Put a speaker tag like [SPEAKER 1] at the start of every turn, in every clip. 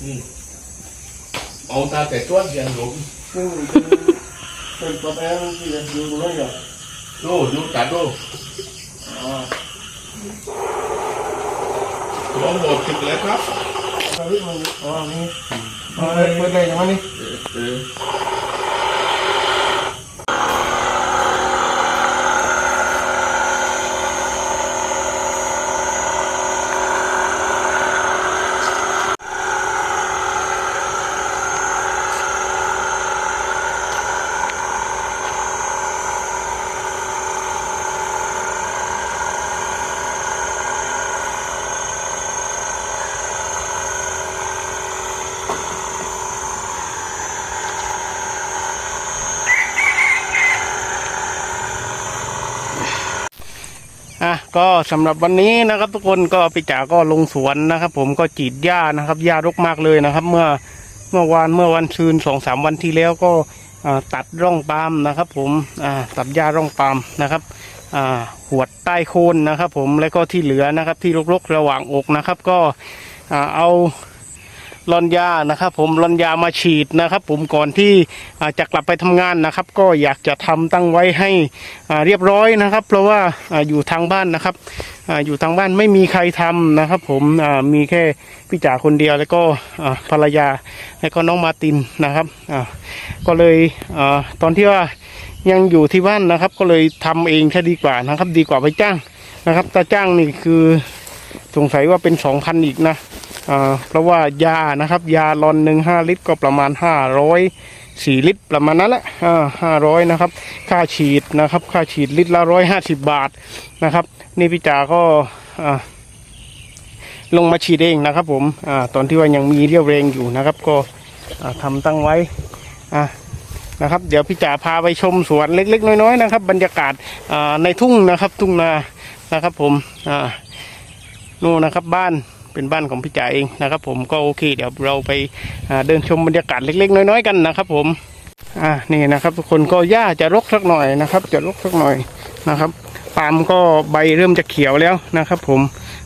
[SPEAKER 1] Ừ. ông ta kể chuốt gì ăn đúng Tôi
[SPEAKER 2] có bé gì là dù đủ rồi. Đủ, đủ cả đủ Có một thịt lẽ khác Ờ, đi. Ờ, bên đây cho anh đi. Ừ, ừ. อะ
[SPEAKER 3] ก็สำหรับวันนี้นะครับ ทุกคนก็พี่จ๋าก็ลงสวนนะครับ ผมก็จีดหญ้านะครับหญ้ารกมากเลยนะครับ เมื่อเมื่อวานเมื่อวันซืนสองสามวันที่แล้วก็ตัดร่องปาล์มนะครับ ผมตัดหญ้าร่องปาล์มนะครับอ่าหวดใต้โคนนะครับ ผมแล้วก็ที่เหลือนะครับ ที่รกๆระหว่างอกนะครับ ก็อเอา ลอนยานะครับ ผมลอนยามาฉีดนะครับ ผมก่อนที่จะกลับไปทำงานนะครับ ก็อยากจะทำตั้งไว้ให้เรียบร้อยนะครับ เพราะว่าอยู่ทางบ้านนะครับอยู่ทางบ้านไม่มีใครทำนะครับ ผมมีแค่พี่จ๋าคนเดียวแล้วก็ภรรยาแล้วก็น้องมาตินนะครับก็เลยตอนที่ว่ายังอยู่ที่บ้านนะครับ ก็เลยทำเองแค่ดีกว่านะครับ ดีกว่าไปจ้างนะครับแต่จ้างนี่คือสงสัยว่าเป็นสองพันอีกนะ เพราะว่ายานะครับ ยาลอนหนึ่งห้าลิตรก็ประมาณห้าร้อยสี่ลิตรประมาณนั้นแหละห้าร้อยนะครับ ค่าฉีดนะครับ ค่าฉีดลิตรละร้อยห้าสิบบาทนะครับ นี่พี่จ๋าก็ลงมาฉีดเองนะครับผมอตอนที่ว่ายังมีเรียวแรงอยู่นะครับ ก็อ่าทำตั้งไว้นะครับ เดี๋ยวพี่จ๋าพาไปชมสวนเล็ก ๆ น้อยๆนะครับ บรรยากาศในทุ่งนะครับ ทุ่งนานะครับ ผมนู่นนะครับบ้าน เป็นบ้านของพี่จ่าเองนะครับ ผมก็โอเค เดี๋ยวเราไปเดินชมบรรยากาศเล็ก ๆ น้อยๆกันนะครับ ผมอ่านี่นะครับ ทุกคนก็หญ้าจะรกสักหน่อยนะครับ จะรกสักหน่อยนะครับปาล์มก็ใบเริ่มจะเขียวแล้วนะครับ ผม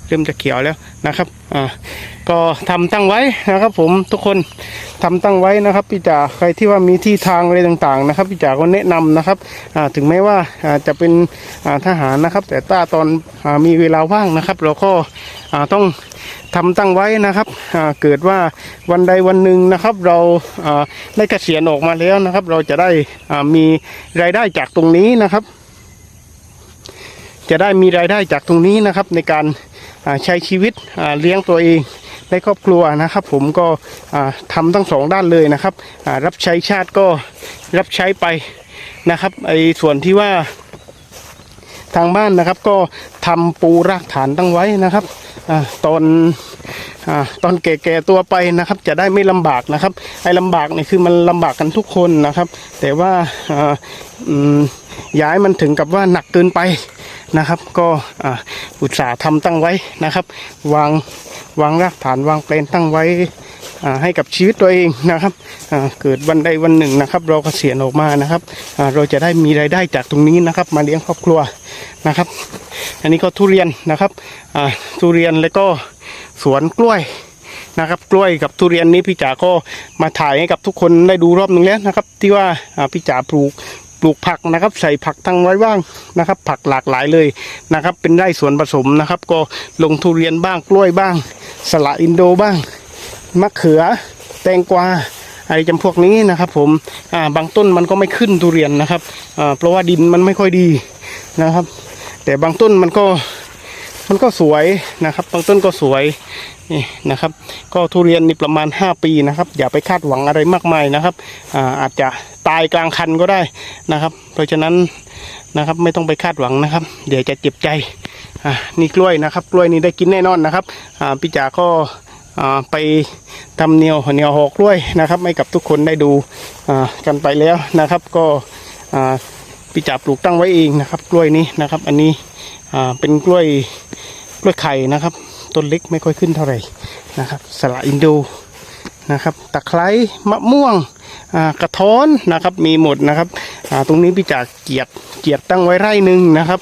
[SPEAKER 3] เริ่มจะเขียวแล้วนะครับอ่าก็ทำตั้งไว้นะครับ ผมทุกคนทำตั้งไว้นะครับพี่จ๋าใครที่ว่ามีที่ทางอะไรต่างๆนะครับพี่จ๋าก็แนะนำนะครับอ่าถึงแม้ว่าอ่าจะเป็นอ่าทหารนะครับ แต่ถ้าตอนอ่ามีเวลาว่างนะครับ เราก็อ่าต้องทำตั้งไว้นะครับอ่าเกิดว่าวันใดวันหนึ่งนะครับ เราอ่าได้เกษียณออกมาแล้วนะครับ เราจะได้อ่ามีรายได้จากตรงนี้นะครับ จะได้มีรายได้จากตรงนี้นะครับในการอ ใช้ชีวิตเลี้ยงตัวเองและครอบครัวนะครับ ผมก็อ่าทำทั้งสองด้านเลยนะครับรับใช้ชาติก็รับใช้ไปนะครับไอ้ส่วนที่ว่าทางบ้านนะครับก็ทำปูรากฐานตั้งไว้นะครับอตอนอตอนแก่ๆตัวไปนะครับ จะได้ไม่ลำบากนะครับ ไอ้ลำบากเนี่ยคือมันลำบากกันทุกคนนะครับ แต่ว่าย้ายมันถึงกับว่าหนักเกินไป นะครับ ก็อุตสาห์ทำตั้งไว้นะครับ วางวางรากฐานวางแปลนตั้งไว้ให้กับชีวิตตัวเองนะครับเกิดวันใดวันหนึ่งนะครับ เราเกษียณออกมานะครับเราจะได้มีรายได้จากตรงนี้นะครับ มาเลี้ยงครอบครัวนะครับ อันนี้ก็ทุเรียนนะครับทุเรียนแล้วก็สวนกล้วยนะครับกล้วยกับทุเรียนนี้พี่จ๋าก็มาถ่ายให้กับทุกคนได้ดูรอบนึงแล้วนะครับ ที่ว่าพี่จ๋าปลูก ปลูกผักนะครับ ใส่ผักทั้งไว้บ้างนะครับ ผักหลากหลายเลยนะครับ เป็นไร่สวนผสมนะครับ ก็ลงทุเรียนบ้างกล้วยบ้าง สละอินโดบ้างมะเขือ แตงกวาอะไรจำพวกนี้นะครับผมอ่าบางต้นมันก็ไม่ขึ้นทุเรียนนะครับอ่าเพราะว่าดินมันไม่ค่อยดีนะครับ แต่บางต้นมันก็ มันก็สวยนะครับบางต้นก็สวยนี่นะครับ ก็ทุเรียนนี่ประมาณ 5 ปีนะครับ อย่าไปคาดหวังอะไรมากมายนะครับอาอาจจะตายกลางคันก็ได้นะครับ เพราะฉะนั้นนะครับไม่ต้องไปคาดหวังนะครับ เดี๋ยวจะเจ็บใจนี่กล้วยนะครับ กล้วยนี่ได้กินแน่นอนนะครับพี่จ๋าก็ไปทำเนียวเนียวหอกด้วยนะครับให้กับทุกคนได้ดูกันไปแล้วนะครับ ก็ พี่จ่าปลูกตั้งไว้เองนะครับ กล้วยนี้นะครับ อันนี้เป็นกล้วยกล้วยไข่นะครับ ต้นเล็กไม่ค่อยขึ้นเท่าไหร่นะครับ สละอินโดนะครับ ตะไคร้มะม่วงกระท้อนนะครับ มีหมดนะครับตรงนี้พี่จ่าเกียดเกียดตั้งไว้ไร่หนึ่งนะครับ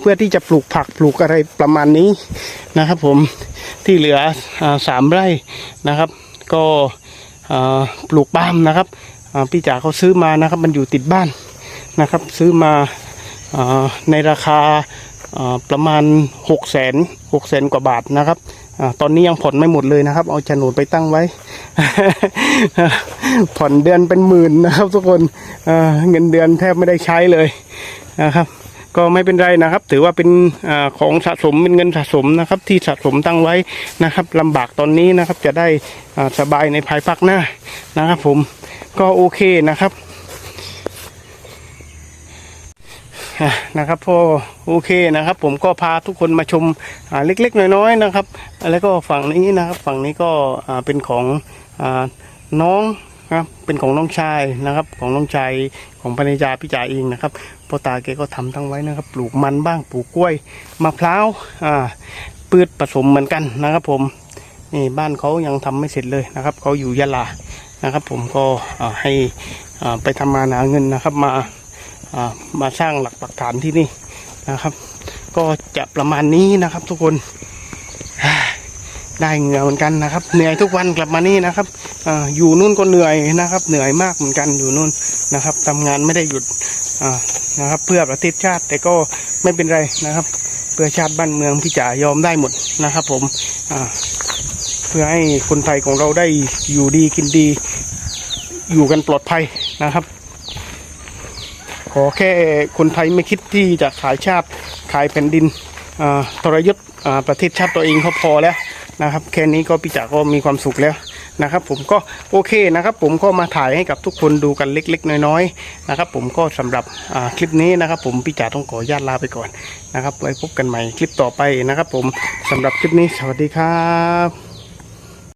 [SPEAKER 3] เพื่อที่จะปลูกผักปลูกอะไรประมาณนี้นะครับ ผมที่เหลืออสามไร่นะครับ ก็ปลูกปาล์มนะครับพี่จ๋าเขาซื้อมานะครับ มันอยู่ติดบ้าน นะครับ ซื้อมาอในราคาประมาณ6กแสนหกแสนกว่าบาทนะครับอตอนนี้ยังผ่อนไม่หมดเลยนะครับ เอาโฉนดไปตั้งไว้ ผ่อนเดือนเป็นหมื่นนะครับ ทุกคนเงินเดือนแทบไม่ได้ใช้เลยนะครับ ก็ไม่เป็นไรนะครับ ถือว่าเป็นอของสะสมเป็นเงินสะสมนะครับ ที่สะสมตั้งไว้นะครับลำบากตอนนี้นะครับจะได้สบายในภายภาคหน้านะครับ ผมก็โอเคนะครับอะ นะครับพอโอเคนะครับ ผมก็พาทุกคนมาชมเล็กๆ น้อยๆนะครับ แล้วก็ฝั่งนี้นะครับ ฝั่งนี้ก็เป็นของอน้องนะครับเป็นของน้องชายนะครับ ของน้องชายของภรรยาพี่จ่าเองนะครับพ่อตาแกก็ทำทั้งไว้นะครับ ปลูกมันบ้างปลูกกล้วยมะพร้าวอ่าพืชผสมเหมือนกันนะครับ ผมนี่บ้านเขายังทำไม่เสร็จเลยนะครับเขาอยู่ยะลานะครับ ผมก็ให้ไปทำมาหาเงินนะครับมา มาสร้างหลักปักฐานที่นี่นะครับ ก็จะประมาณนี้นะครับ ทุกคนได้เหงื่อเหมือนกันนะครับ เหนื่อยทุกวันกลับมานี่นะครับออยู่นู่นก็เหนื่อยนะครับ เหนื่อยมากเหมือนกันอยู่นู่นนะครับทำงานไม่ได้หยุดนะครับ เพื่อประเทศชาติแต่ก็ไม่เป็นไรนะครับ เพื่อชาติบ้านเมืองพี่จ๋ายอมได้หมดนะครับ ผมเพื่อให้คนไทยของเราได้อยู่ดีกินดี อยู่กันปลอดภัยนะครับ ขอแค่คนไทยไม่คิดที่จะขายชาติขายแผ่นดินทรยศประเทศชาติตัวเองเขาพอแล้วนะครับแค่นี้ก็พี่จ๋าก็มีความสุขแล้วนะครับ ผมก็โอเคนะครับ ผมก็มาถ่ายให้กับทุกคนดูกันเล็ก ๆ น้อยๆนะครับ ผมก็สำหรับคลิปนี้นะครับ ผมพี่จ๋าต้องขออนุญาตลาไปก่อนนะครับไว้พบกันใหม่คลิปต่อไปนะครับ ผมสำหรับคลิปนี้สวัสดีครับ